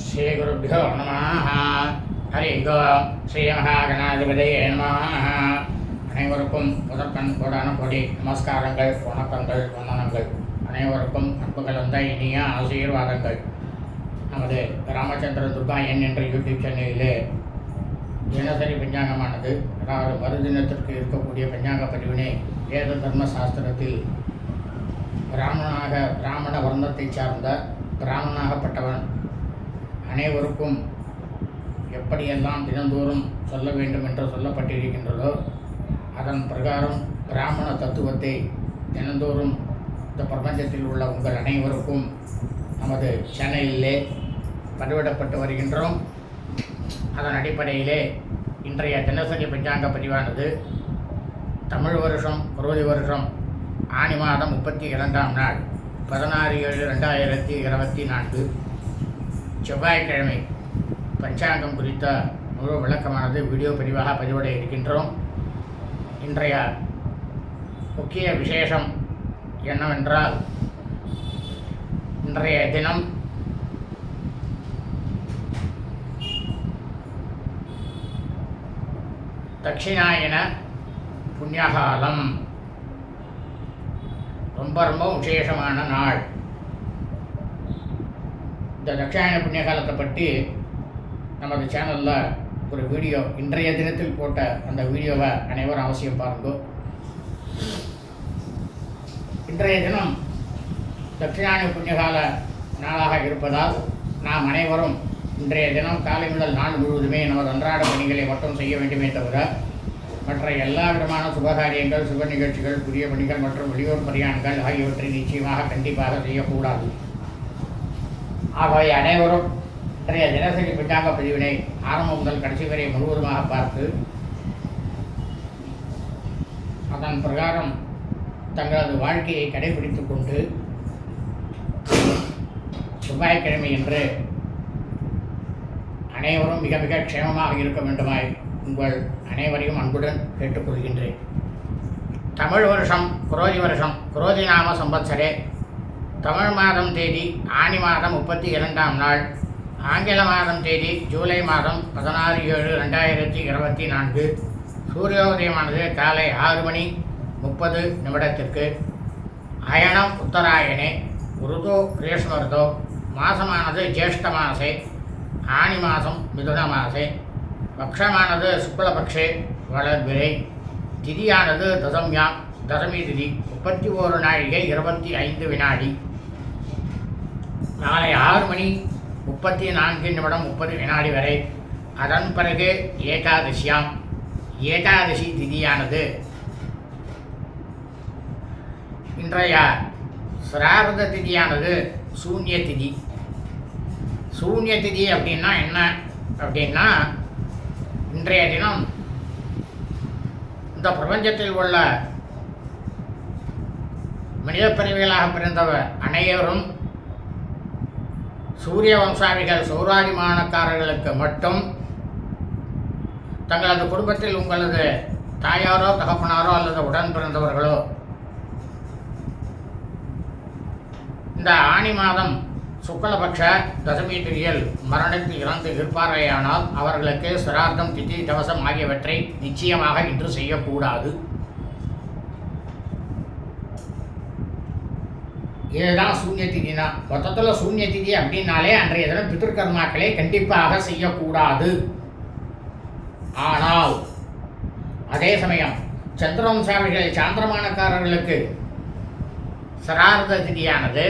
ஸ்ரீகுருப்போ நம ஹரி கோ. ஸ்ரீ மகாகணாதிபதியே நம அனைவருக்கும் முதற்கண் கோடான கொடி நமஸ்காரங்கள் வணக்கங்கள் வந்தனங்கள். அனைவருக்கும் அன்புகள் வந்த இனிய ஆசீர்வாதங்கள். நமது ராமச்சந்திர துர்கா என் என்ற யூடியூப் சேனலிலே தினசரி பஞ்சாங்கமானது அதாவது மறுதினத்திற்கு இருக்கக்கூடிய பஞ்சாங்க பதிவினை வேத தர்ம சாஸ்திரத்தில் பிராமணனாக பிராமண வர்ணத்தைச் சார்ந்த பிராமணாகப்பட்டவன் அனைவருக்கும் எப்படியெல்லாம் தினந்தோறும் சொல்ல வேண்டும் என்று சொல்லப்பட்டிருக்கின்றதோ அதன் பிரகாரம் பிராமண தத்துவத்தை தினந்தோறும் இந்த பிரபஞ்சத்தில் உள்ள உங்கள் அனைவருக்கும் நமது சேனலிலே பதிவிடப்பட்டு வருகின்றோம். அதன் அடிப்படையிலே இன்றைய தினசரி பஞ்சாங்க பதிவானது தமிழ் வருஷம் குரோதி வருஷம் ஆனி மாதம் முப்பத்தி இரண்டாம் நாள் பதினாறு ஏழு ரெண்டாயிரத்தி இருபத்தி நான்கு. செவ்வாய்க்கிழமை பஞ்சாங்கம் குறித்த முழு விளக்கமானது வீடியோ பதிவாக பதிவிட இருக்கின்றோம். இன்றைய முக்கிய விசேஷம் என்னவென்றால் இன்றைய தினம் தட்சிணாயன புண்ணியகாலம். ரொம்ப ரொம்ப விசேஷமான நாள். இந்த தட்சாயண புண்ணியகாலத்தை பற்றி நமது சேனலில் ஒரு வீடியோ இன்றைய தினத்தில் போட்ட அந்த வீடியோவை அனைவரும் அவசியம் பாருங்க. இன்றைய தினம் தட்சிணாயண புண்ணியகால நாளாக இருப்பதால் நாம் அனைவரும் இன்றைய தினம் காலை முதல் நாள் முழுவதுமே நமது அன்றாட பணிகளை மட்டும் செய்ய வேண்டுமே தவிர மற்ற எல்லா விதமான சுபகாரியங்கள் சுப நிகழ்ச்சிகள் புதிய பணிகள் மற்றும் வெளியூர் பிரயாணங்கள் ஆகியவற்றை நிச்சயமாக கண்டிப்பாக செய்யக்கூடாது. ஆகவே அனைவரும் இன்றைய தினசரி பஞ்சாங்க பதிவினை ஆரம்பம் முதல் கடைசி வரை முழுவதுமாக பார்த்து அதன் பிரகாரம் தங்களது வாழ்க்கையை கடைபிடித்து கொண்டு செவ்வாய்க்கிழமை என்று அனைவரும் மிக மிக க்ஷேமமாக இருக்க வேண்டுமாய் உங்கள் அனைவரையும் அன்புடன் கேட்டுக்கொள்கின்றேன். தமிழ் வருஷம் குரோதி வருஷம் குரோதி நாம சம்பத்சரே. தமிழ் மாதம் தேதி ஆனி மாதம் முப்பத்தி இரண்டாம் நாள் ஆங்கில மாதம் தேதி ஜூலை மாதம் பதினாறு ஏழு ரெண்டாயிரத்தி இருபத்தி நான்கு. சூரியோதயமானது காலை ஆறு மணி முப்பது நிமிடத்திற்கு. அயனம் உத்தராயணே உருதோ கிரீஷ்மருதோ மாசமானது ஜேஷ்ட மாசே ஆனி மாதம் மிதுன மாசே. பக்ஷமானது சுக்லபக்ஷே வளர்பிரை திதியானது தசம்யாம் தசமி திதி முப்பத்தி ஓரு நாழிகை இருபத்தி ஐந்து வினாடி. நாளை ஆறு மணி முப்பத்தி நான்கு நிமிடம் முப்பது வினாடி வரை. அதன் பிறகு ஏகாதசியாம். ஏகாதசி திதியானது. இன்றைய சிராரத திதியானது சூன்ய திதி. சூன்ய திதி அப்படின்னா என்ன? அப்படின்னா இன்றைய தினம் இந்த பிரபஞ்சத்தில் உள்ள மனித பிரிவுகளாக பிறந்தவர் அனைவரும் சூரிய வம்சாவிகள் சௌராதிமானக்காரர்களுக்கு மட்டும் தங்களது குடும்பத்தில் உங்களது தாயாரோ தகப்பனாரோ அல்லது உடன் பிறந்தவர்களோ இந்த ஆணி மாதம் சுக்லபக்ஷ தசமி திதியில் மரணத்தில் இறந்து இருப்பார்களேயானால் அவர்களுக்கு சிரார்த்தம் திதி தவசம் ஆகியவற்றை நிச்சயமாக இன்று செய்யக்கூடாது. இதுதான் சூன்ய திதினா. மொத்தத்தில் சூன்ய திதி அப்படின்னாலே அன்றைய தினம் பித்திருக்கர்மாக்களை கண்டிப்பாக செய்யக்கூடாது. ஆனால் அதே சமயம் சந்திரவம்சாமிகள் சாந்திரமானக்காரர்களுக்கு சராரத திதியானது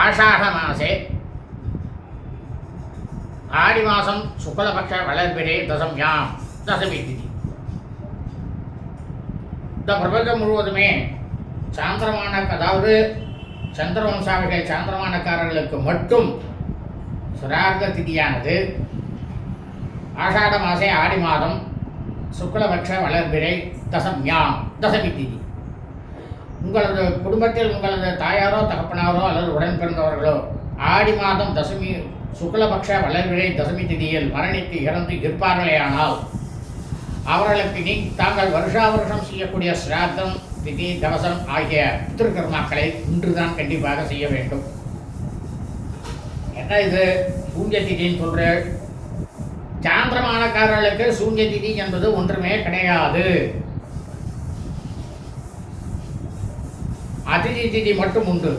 ஆஷாட மாசே ஆடி மாதம் சுக்லபக்ஷ வளர்பிரே தசம்யாம் தசமி திதி. இந்த பிரபஞ்சம் முழுவதுமே சாந்திரமான அதாவது சந்திரவம்சாவிகள் சாந்திரமானக்காரர்களுக்கு மட்டும் சிரார்த்த திதியானது ஆஷாட மாசே ஆடி மாதம் சுக்லபக்ஷ வளர்பிறை தசம்யாம் தசமி திதி. உங்களது குடும்பத்தில் உங்களது தாயாரோ தகப்பனாரோ அல்லது உடன் பிறந்தவர்களோ ஆடி மாதம் தசமி சுக்லபக்ஷ வளர்பிறை தசமி திதியில் மரணித்து இறந்து இருப்பார்களேயானால் அவர்களுக்கு நீ தாங்கள் வருஷா வருஷம் செய்யக்கூடிய சிராத்தம் திதி தவசம் ஆகிய பித்திருக்கர்மாக்களை இன்றுதான் கண்டிப்பாக செய்ய வேண்டும். என்ன இது? சூன்ய திதின்னு சொல்ற சாந்திரமானக்காரர்களுக்கு சூன்ய திதி என்பது ஒன்றுமே கிடையாது. அதிதி திதி மட்டும் உண்டு.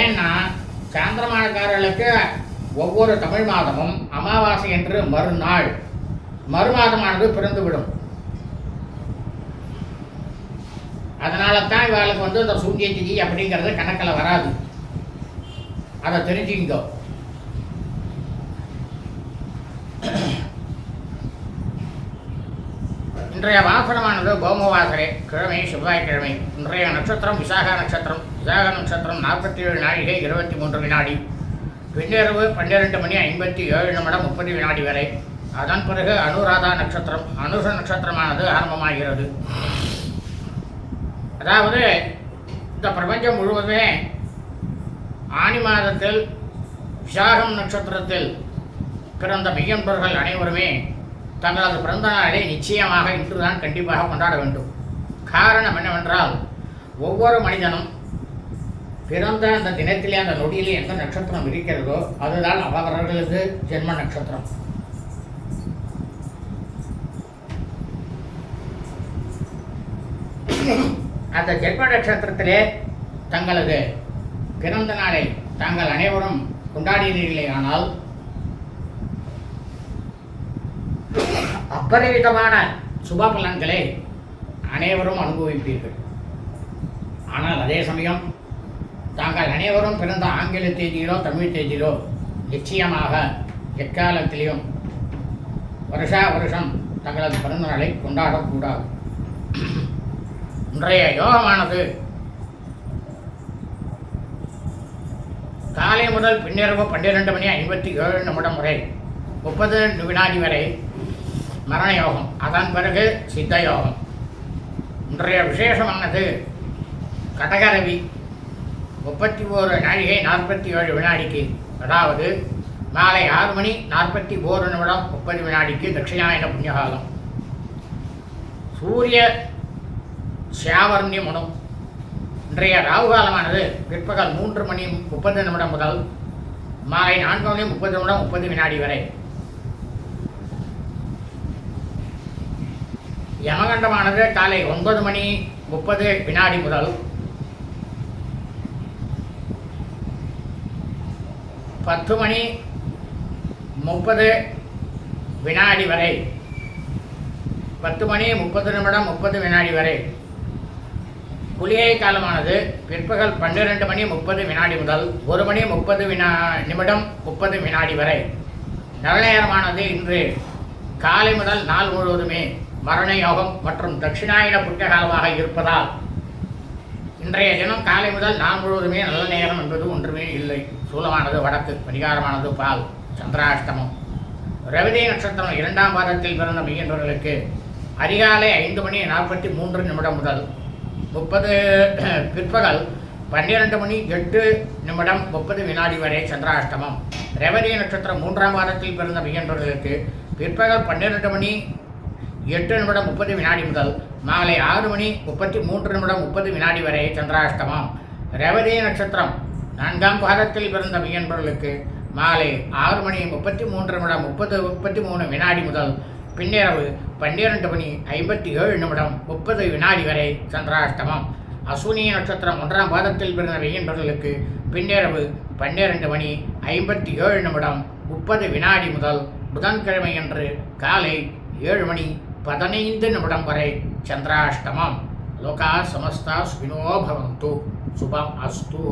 ஏன்னா சாந்திரமானக்காரர்களுக்கு ஒவ்வொரு தமிழ் மாதமும் அமாவாசை என்று மறுநாள். மறுமாதமானது பிறந்துவிடும். அதனால தான் இவளுக்கு வந்து இந்த சூரிய திதி அப்படிங்கிறது கணக்கில் வராது. அதை தெரிஞ்சுங்க இன்றைய வாசனமானது பௌமவாசரே கிழமை செவ்வாய்க்கிழமை இன்றைய நட்சத்திரம் விசாக நட்சத்திரம். விசாக நட்சத்திரம் நாற்பத்தி ஏழு நாழிகை இருபத்தி மூன்று வினாடி. பின்னிரவு பன்னிரெண்டு மணி ஐம்பத்தி ஏழு நிமிடம் முப்பது வினாடி வரை. அதன் பிறகு அனுராதா நட்சத்திரம் அனுஷ நட்சத்திரமானது ஆரம்பமாகிறது. அதாவது இந்த பிரபஞ்சம் முழுவதுமே ஆனி மாதத்தில் விசாகம் நட்சத்திரத்தில் பிறந்த மெய்யன்பர்கள் அனைவருமே தங்களது பிறந்த நாளை நிச்சயமாக இன்றுதான் கண்டிப்பாக கொண்டாட வேண்டும். காரணம் என்னவென்றால் ஒவ்வொரு மனிதனும் பிறந்த அந்த தினத்திலே அந்த நொடியிலே எந்த நட்சத்திரம் இருக்கிறதோ அதுதான் அவரவர்களுக்கு ஜென்ம நட்சத்திரம். அந்த ஜென்ம நட்சத்திரத்திலே தங்களது பிறந்த நாளை தாங்கள் அனைவரும் கொண்டாடினீர்களே ஆனால் அப்பரிவிதமான சுப பலன்களை அனைவரும் அனுபவிப்பீர்கள். ஆனால் அதே சமயம் தாங்கள் அனைவரும் பிறந்த ஆங்கில தேதியிலோ தமிழ் தேதியிலோ நிச்சயமாக எக்காலத்திலையும் வருஷா வருஷம் தங்களது பிறந்த நாளை கொண்டாடக்கூடாது. இன்றைய யோகமானது. காலை முதல் பின்னிரவு பன்னிரெண்டு மணி ஐம்பத்தி ஏழு நிமிடம் வரை முப்பது வினாடி வரை மரண யோகம் அதன் பிறகு சித்த யோகம். இன்றைய விசேஷமானது கடகரவி முப்பத்தி ஓரு நாழிகை நாற்பத்தி ஏழு வினாடிக்கு அதாவது மாலை ஆறு மணி நாற்பத்தி ஓரு நிமிடம் முப்பது வினாடிக்கு தட்சிணாயன புண்ணியகாலம். சூரிய சியாவர்ணிய மனம் இன்றைய ராகு காலமானது பிற்பகல் மூன்று மணி முப்பது நிமிடம் முதல் மாலை நான்கு மணி முப்பது நிமிடம் முப்பது வினாடி வரை. யமகண்டமானது காலை ஒன்பது மணி முப்பது வினாடி முதல் பத்து மணி முப்பது வினாடி வரை. பத்து மணி முப்பது நிமிடம் முப்பது வினாடி வரை. குளிகை காலமானது பிற்பகல் பன்னிரெண்டு மணி முப்பது வினாடி முதல் ஒரு மணி முப்பது வினா நிமிடம் முப்பது வினாடி வரை. நல்லநேரமானது இன்று. காலை முதல் நாள் முழுவதுமே மரண யோகம் மற்றும் தட்சிணாயன புண்ணிய காலமாக இருப்பதால் இன்றைய தினம் காலை முதல் நாள் முழுவதுமே நல்ல நேரம் என்பது ஒன்றுமே இல்லை. சூலமானது வடக்கு பரிகாரமானது பால் சந்திராஷ்டமம். ரவிதை நட்சத்திரம் இரண்டாம் பாதத்தில் பிறந்த மையன்றவர்களுக்கு அதிகாலை ஐந்து மணி நாற்பத்தி மூன்று நிமிடம் முதல் முப்பது பிற்பகல் பன்னிரண்டு மணி எட்டு நிமிடம் முப்பது வினாடி வரை சந்திராஷ்டமம். ரேவதி நட்சத்திரம் மூன்றாம் மாதத்தில் பிறந்த மெய்யன்பர்களுக்கு பிற்பகல் பன்னிரண்டு மணி எட்டு நிமிடம் முப்பது வினாடி முதல் மாலை ஆறு மணி முப்பத்தி மூன்று நிமிடம் முப்பது வினாடி வரை சந்திராஷ்டமம். ரேவதி நட்சத்திரம் நான்காம் பாதத்தில் பிறந்த மெய்யன்பர்களுக்கு மாலை ஆறு மணி முப்பத்தி மூன்று நிமிடம் முப்பது முப்பத்தி மூணு வினாடி முதல் பின்னிரவு பன்னிரண்டு மணி ஐம்பத்தி ஏழு நிமிடம் முப்பது வினாடி வரை சந்திராஷ்டமம். அஸ்வினி நட்சத்திரம் ஒன்றாம் பாதத்தில் பிறந்த வெயின்பர்களுக்கு பின்னிரவு பன்னிரண்டு மணி ஐம்பத்தி ஏழு நிமிடம் முப்பது வினாடி முதல் புதன்கிழமையன்று காலை ஏழு மணி பதினைந்து நிமிடம் வரை சந்திராஷ்டமம். லோகா சமஸ்தா சுபினோ பவந்து. சுபம் அஸ்து.